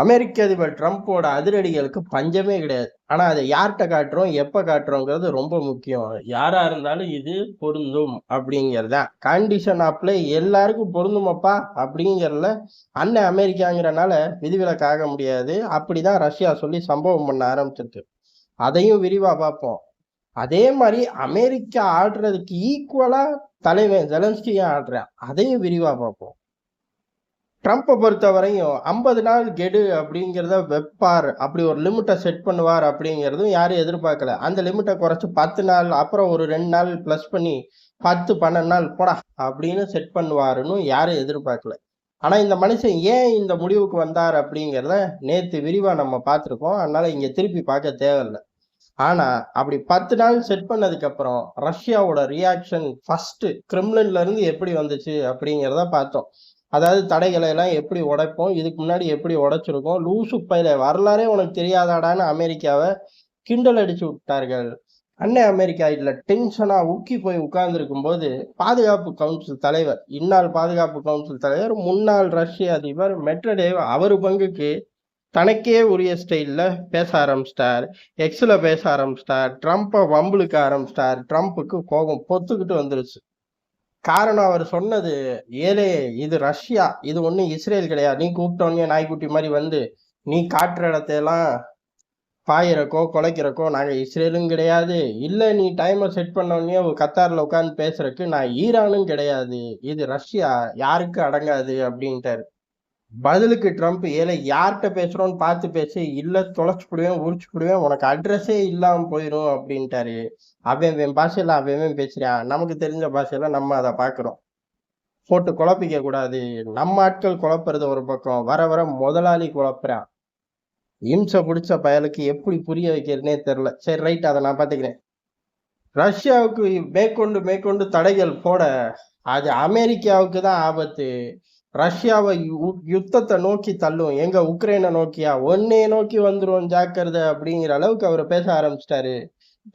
அமெரிக்க அதிபர் ட்ரம்ப்போட அதிரடிகளுக்கு பஞ்சமே கிடையாது. ஆனால் அதை யார்கிட்ட காட்டுறோம் எப்போ காட்டுறோங்கிறது ரொம்ப முக்கியம். யாராக இருந்தாலும் இது பொருந்தும் அப்படிங்கிறத. கண்டிஷன் அப்ளை எல்லாருக்கும் பொருந்துமப்பா அப்படிங்கிறதுல அண்ணன் அமெரிக்காங்கிறனால விதிவிலக்காக முடியாது. அப்படி தான் ரஷ்யா சொல்லி சம்பவம் பண்ண ஆரம்பிச்சிருக்கு. அதையும் விரிவாக பார்ப்போம். அதே மாதிரி அமெரிக்கா ஆடுறதுக்கு ஈக்குவலாக தலைவன் ஜெலன்ஸ்கியும் ஆடுறான். அதையும் விரிவாக பார்ப்போம். ட்ரம்ப்பை பொறுத்த வரையும் ஐம்பது நாள் கெடு அப்படிங்கிறத வைப்பார். அப்படி ஒரு லிமிட்டை செட் பண்ணுவார் அப்படிங்கிறதும் யாரும் எதிர்பார்க்கல. அந்த லிமிட்டை குறைச்சி பத்து நாள் அப்புறம் ஒரு ரெண்டு நாள் ப்ளஸ் பண்ணி பத்து பன்னெண்டு நாள் போடா அப்படின்னு செட் பண்ணுவாருன்னு யாரும் எதிர்பார்க்கல. ஆனால் இந்த மனுஷன் ஏன் இந்த முடிவுக்கு வந்தார் அப்படிங்கிறத நேற்று விரிவாக நம்ம பார்த்துருக்கோம். அதனால் இங்கே திருப்பி பார்க்க தேவையில்லை. ஆனால் அப்படி பத்து நாள் செட் பண்ணதுக்கப்புறம் ரஷ்யாவோட ரியாக்ஷன் ஃபஸ்ட்டு கிரிம்லின்ல இருந்து எப்படி வந்துச்சு அப்படிங்கிறத பார்த்தோம். அதாவது தடைகளை எல்லாம் எப்படி உடைப்போம் இதுக்கு முன்னாடி எப்படி உடைச்சிருக்கோம் லூசு பயில வரலாறே உனக்கு தெரியாதாடான்னு அமெரிக்காவை கிண்டல் அடிச்சு விட்டார்கள். அன்னை அமெரிக்கா இதில் டென்ஷனாக உக்கி போய் உட்கார்ந்துருக்கும் போது பாதுகாப்பு கவுன்சில் தலைவர் இந்நாள் பாதுகாப்பு கவுன்சில் தலைவர் முன்னாள் ரஷ்ய அதிபர் மெட்ரடேவ் அவர் பங்குக்கு தனக்கே உரிய ஸ்டைலில் பேச ஆரம்பிச்சிட்டார். எக்ஸில் பேச ஆரம்பிச்சிட்டார். ட்ரம்ப்பை வம்புளுக்க ஆரம்பிச்சிட்டார். ட்ரம்ப்புக்கு கோபம் பொத்துக்கிட்டு வந்துருச்சு. காரணம் அவர் சொன்னது ஏலே இது ரஷ்யா இது ஒன்றும் இஸ்ரேல் கிடையாது. நீ கூப்பிட்டோன்னே நாய்க்குட்டி மாதிரி வந்து நீ காட்டுற இடத்தையெல்லாம் பாயிறக்கோ குலைக்கிறக்கோ நாங்கள் இஸ்ரேலும் கிடையாது. இல்லை நீ டைமை செட் பண்ணோடனே கத்தாரில் உட்காந்து பேசுறதுக்கு நான் ஈரானும் கிடையாது. இது ரஷ்யா யாருக்கு அடங்காது அப்படின்ட்டாரு. பதிலுக்கு ட்ரம்ப் ஏழை யார்கிட்ட பேசுறோன்னு பார்த்து பேசி இல்லை தொலைச்சு போடுவேன் உரிச்சு போடுவேன் உனக்கு அட்ரஸே இல்லாமல் போயிடும் அப்படின்ட்டாரு. அவன் பாஷையில் பாஷையில அவன் அவன் நமக்கு தெரிஞ்ச பாஷையில நம்ம அதை பாக்குறோம் போட்டு குழப்பிக்க கூடாது. நம்ம ஆட்கள் குழப்புறது ஒரு பக்கம். வர வர முதலாளி குழப்புறான். இம்சை பிடிச்ச பயலுக்கு எப்படி புரிய வைக்கிறதுனே தெரில சரி ரைட் அதை நான் பார்த்துக்கிறேன். ரஷ்யாவுக்கு மேற்கொண்டு மேற்கொண்டு தடைகள் போட அது அமெரிக்காவுக்கு தான் ஆபத்து. ரஷ்யாவை யு- யுத்தத்தை நோக்கி தள்ளும். எங்க உக்ரைனை நோக்கியா? ஒன்னே நோக்கி வந்துரும் ஜாக்கிரதை அப்படிங்கிற அளவுக்கு அவர் பேச ஆரம்பிச்சிட்டாரு.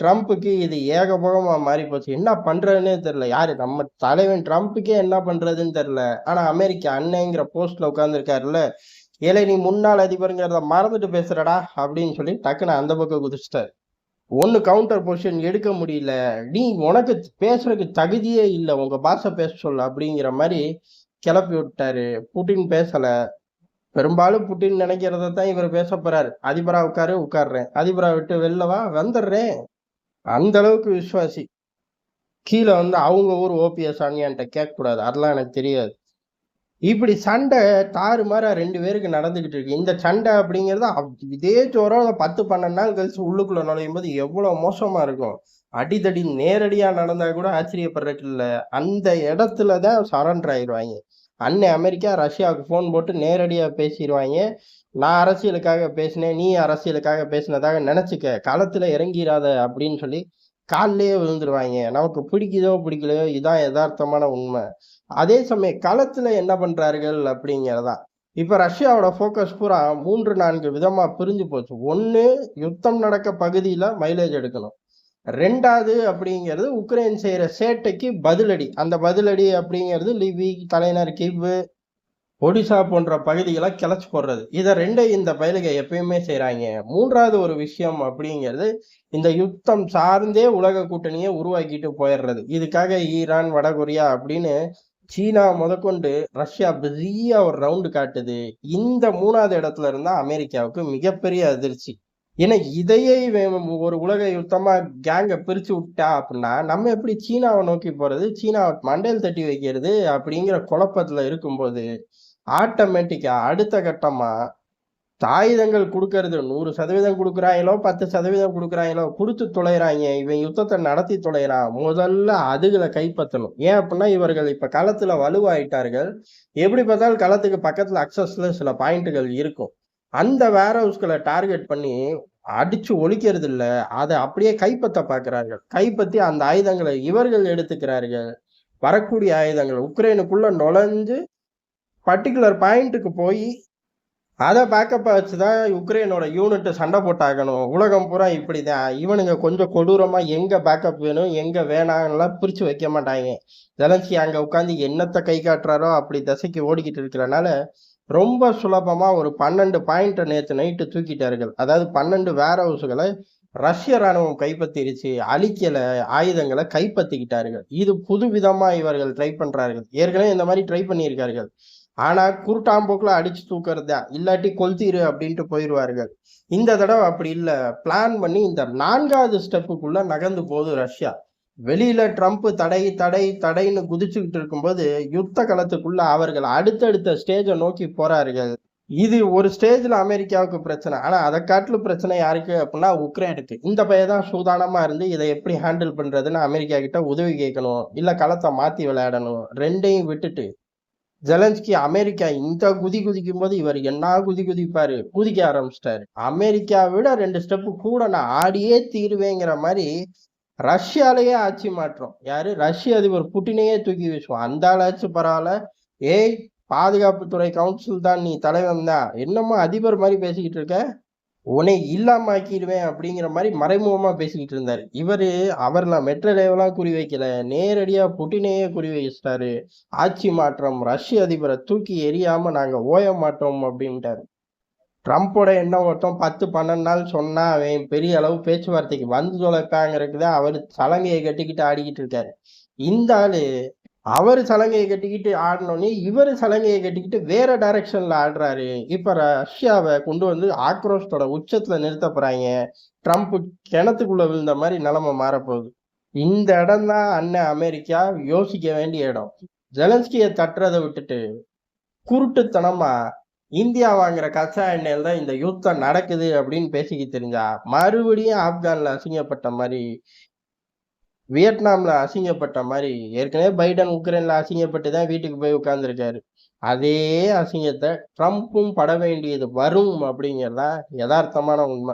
ட்ரம்ப்புக்கு இது ஏகபோகமா மாறி போச்சு என்ன பண்றதுன்னே தெரியல. யாரு? நம்ம தலைவன் ட்ரம்ப்புக்கே என்ன பண்றதுன்னு தெரியல. ஆனா அமெரிக்கா அண்ணங்கிற போஸ்ட்ல உட்கார்ந்துருக்காருல்ல. ஏழை நீ முன்னாள் அதிபருங்கிறத மறந்துட்டு பேசுறடா அப்படின்னு சொல்லி டக்குன்னு அந்த பக்கம் குதிச்சிட்டாரு. ஒன்னு கவுண்டர் பொசிஷன் எடுக்க முடியல. நீ உனக்கு பேசுறதுக்கு தகுதியே இல்லை. உங்க பாஷை பேச சொல்ல அப்படிங்கிற மாதிரி கிளப்பி விட்டாரு. புட்டின் பேசல. பெரும்பாலும் புட்டின் நினைக்கிறத தான் இவர் பேச போறாரு. அதிபரா உட்காரு உட்கார்றேன். அதிபரா விட்டு வெளிலவா வந்துடுறேன். அந்த அளவுக்கு விசுவாசி. கீழே வந்து அவங்க ஊர் ஓபிஎஸ் ஆனியான்ட்ட கேட்க கூடாது அதெல்லாம் எனக்கு தெரியாது. இப்படி சண்டை தாறுமாறா ரெண்டு பேருக்கு நடந்துகிட்டு இருக்கு. இந்த சண்டை அப்படிங்கிறது இதே ஜோரம் பத்து பன்னெண்டு நாள் கழிச்சு உள்ளுக்குள்ள நுழையும் போது எவ்வளவு மோசமா இருக்கும். அடிதடி நேரடியா நடந்தா கூட ஆச்சரியப்படுறதுக்கு இல்லை அந்த இடத்துல தான் சரண்டர் ஆயிடுவாங்க. அன்னை அமெரிக்கா ரஷ்யாவுக்கு ஃபோன் போட்டு நேரடியாக பேசிடுவாங்க. நான் அரசியலுக்காக பேசினேன் நீ அரசியலுக்காக பேசினதாக நினச்சிக்க. களத்தில் இறங்கிடாத அப்படின்னு சொல்லி காலிலேயே விழுந்துருவாங்க. நமக்கு பிடிக்குதோ பிடிக்கலையோ இதான் யதார்த்தமான உண்மை. அதே சமயம் களத்தில் என்ன பண்ணுறார்கள் அப்படிங்கிறதா இப்போ ரஷ்யாவோட ஃபோக்கஸ் பூரா மூன்று நான்கு விதமாக பிரிஞ்சு போச்சு. ஒன்று யுத்தம் நடக்க பகுதியில் மைலேஜ் எடுக்கணும். ரெண்டாவது அப்படிங்கிறது உக்ரைன் செய்கிற சேட்டைக்கு பதிலடி. அந்த பதிலடி அப்படிங்கிறது லிவி தலைநர் கிவ் ஒடிசா போன்ற பகுதிகளை கிளச்சி போடுறது. இதை ரெண்டே இந்த பயலுக எப்பயுமே செய்கிறாங்க மூன்றாவது ஒரு விஷயம் அப்படிங்கிறது இந்த யுத்தம் சார்ந்தே உலக கூட்டணியை உருவாக்கிட்டு போயிடுறது. இதுக்காக ஈரான் வடகொரியா அப்படின்னு சீனா முதற்கொண்டு ரஷ்யா பெரிய ஒரு ரவுண்டு காட்டுது. இந்த மூணாவது இடத்துல இருந்தால் அமெரிக்காவுக்கு மிகப்பெரிய அதிர்ச்சி. ஏன்னா இதையே இவன் ஒரு உலக யுத்தமா கேங்க பிரிச்சு விட்டா அப்படின்னா நம்ம எப்படி சீனாவை நோக்கி போறது? சீனாவை மண்டையில் தட்டி வைக்கிறது அப்படிங்கிற குழப்பத்துல இருக்கும்போது ஆட்டோமேட்டிக்கா அடுத்த கட்டமா தாயுதங்கள் கொடுக்கறது நூறு சதவீதம் கொடுக்குறாங்களோ பத்து சதவீதம் கொடுக்குறாங்களோ கொடுத்து தொலைறாங்க. இவன் யுத்தத்தை நடத்தி தொலைறான் முதல்ல அதுகளை கைப்பற்றணும். ஏன் அப்படின்னா இவர்கள் இப்ப களத்துல வலுவாயிட்டார்கள். எப்படி பார்த்தாலும் களத்துக்கு பக்கத்துல அக்சஸ்ல சில பாயிண்ட்டுகள் இருக்கும். அந்த வேர் ஹவுஸ்களை டார்கெட் பண்ணி அடிச்சு ஒழிக்கிறது இல்லை அதை அப்படியே கைப்பற்ற பார்க்கிறார்கள். கைப்பற்றி அந்த ஆயுதங்களை இவர்கள் எடுத்துக்கிறார்கள். வரக்கூடிய ஆயுதங்கள் உக்ரைனுக்குள்ள நுழைஞ்சு பர்டிகுலர் பாயிண்ட்டுக்கு போய் அதை பேக்கப்பை வச்சுதான் உக்ரைனோட யூனிட் சண்டை போட்டாகணும். உலகம் பூரா இப்படிதான். இவனுங்க கொஞ்சம் கொடூரமாக எங்கே பேக்கப் வேணும் எங்கே வேணாம்லாம் பிரித்து வைக்க மாட்டாங்க. ஜெலன்ஸ்கி அங்கே உட்காந்து என்னத்தை கை காட்டுறாரோ அப்படி திசைக்கு ஓடிக்கிட்டு இருக்கிறனால ரொம்ப சுலபமா ஒரு பன்னெண்டு பாயிண்ட்டை நேற்று நைட்டு தூக்கிட்டார்கள். அதாவது பன்னெண்டு வேர் ஹவுஸ்களை ரஷ்ய ராணுவம் கைப்பற்றிருச்சு அழிக்கலை ஆயுதங்களை கைப்பற்றிக்கிட்டார்கள். இது புதுவிதமாக இவர்கள் ட்ரை பண்ணுறார்கள் ஏற்கனவே இந்த மாதிரி ட்ரை பண்ணியிருக்கார்கள். ஆனால் குருட்டாம்போக்கில் அடிச்சு தூக்குறது தான். இல்லாட்டி கொளுத்திரு அப்படின்ட்டு போயிடுவார்கள் இந்த தடவை அப்படி இல்லை. பிளான் பண்ணி இந்த நான்காவது ஸ்டெப்புக்குள்ளே நகர்ந்து போகுது ரஷ்யா. வெளியில ட்ரம்ப் தடை தடை தடைன்னு குதிச்சுக்கிட்டு இருக்கும்போது யுத்த களத்துக்குள்ள அவர்கள் அடுத்தடுத்த ஸ்டேஜை நோக்கி போறார்கள். இது ஒரு ஸ்டேஜ்ல அமெரிக்காவுக்கு பிரச்சனை. ஆனா அதை காட்டிலும் பிரச்சனை யாருக்கு அப்படின்னா உக்ரைனுக்கு. இந்த பையன் தான் சூதானமா இருந்து இதை எப்படி ஹேண்டில் பண்றதுன்னு அமெரிக்கா கிட்ட உதவி கேட்கணும். இல்ல களத்தை மாத்தி விளையாடணும். ரெண்டையும் விட்டுட்டு ஜெலன்ஸ்கி அமெரிக்கா இந்த குதி குதிக்கும் போது இவர் என்ன குதி குதிப்பாரு? குதிக்க ஆரம்பிச்சிட்டாரு. அமெரிக்கா விட ரெண்டு ஸ்டெப்பு கூட நான் ஆடியே தீருவேங்கிற மாதிரி ரஷ்யாலேயே ஆட்சி மாற்றம். யாரு? ரஷ்ய அதிபர் புட்டினையே தூக்கி வீசுவோம் அந்த ஆளாச்சு பரவாயில்ல. ஏய் பாதுகாப்புத்துறை கவுன்சில் தான் நீ தலைவன் தான். என்னமோ அதிபர் மாதிரி பேசிக்கிட்டு இருக்க? உன்னை இல்லாமாக்கிடுவேன் அப்படிங்கிற மாதிரி மறைமுகமா பேசிக்கிட்டு இருந்தாரு. இவரு அவர்லாம் மெட்ரோ லேவெல்லாம் குறி வைக்கல. நேரடியா புட்டினையே குறி வச்சிட்டாரு. ஆட்சி மாற்றம் ரஷ்ய அதிபரை தூக்கி எறியாம நாங்க ஓய மாட்டோம் அப்படின்ட்டாரு. ட்ரம்ப்போட என்ன ஓட்டம் பத்து பன்னெண்டு நாள் சொன்னா அவன் பெரிய அளவு பேச்சுவார்த்தைக்கு வந்து தொலைப்பாங்கிறதுக்கு தான் அவர் சலங்கையை கட்டிக்கிட்டு ஆடிக்கிட்டு இருக்காரு. இந்த ஆளு அவர் சலங்கையை கட்டிக்கிட்டு ஆடினோடனே இவர் சலங்கையை கட்டிக்கிட்டு வேற டைரக்ஷன்ல ஆடுறாரு. இப்ப ரஷ்யாவை கொண்டு வந்து ஆக்ரோஷத்தோட உச்சத்துல நிறுத்த போறாங்க. ட்ரம்ப் கிணத்துக்குள்ள விழுந்த மாதிரி நிலைமை மாறப்போகுது. இந்த இடம் தான் அண்ணன் அமெரிக்கா யோசிக்க வேண்டிய இடம். ஜெலன்ஸ்கியை தட்டுறதை விட்டுட்டு குருட்டுத்தனமா இந்தியா வாங்குற கச்சா எண்ணெயில் தான் இந்த யுத்தம் நடக்குது அப்படின்னு பேசிக்கி தெரிஞ்சா மறுபடியும் ஆப்கான்ல அசிங்கப்பட்ட மாதிரி வியட்நாம்ல அசிங்கப்பட்ட மாதிரி ஏற்கனவே பைடன் உக்ரைன்ல அசிங்கப்பட்டு தான் வீட்டுக்கு போய் உட்கார்ந்துருக்காரு. அதே அசிங்கத்தை ட்ரம்ப்பும் பட வேண்டியது வரும் அப்படிங்கிறதா யதார்த்தமான உண்மை.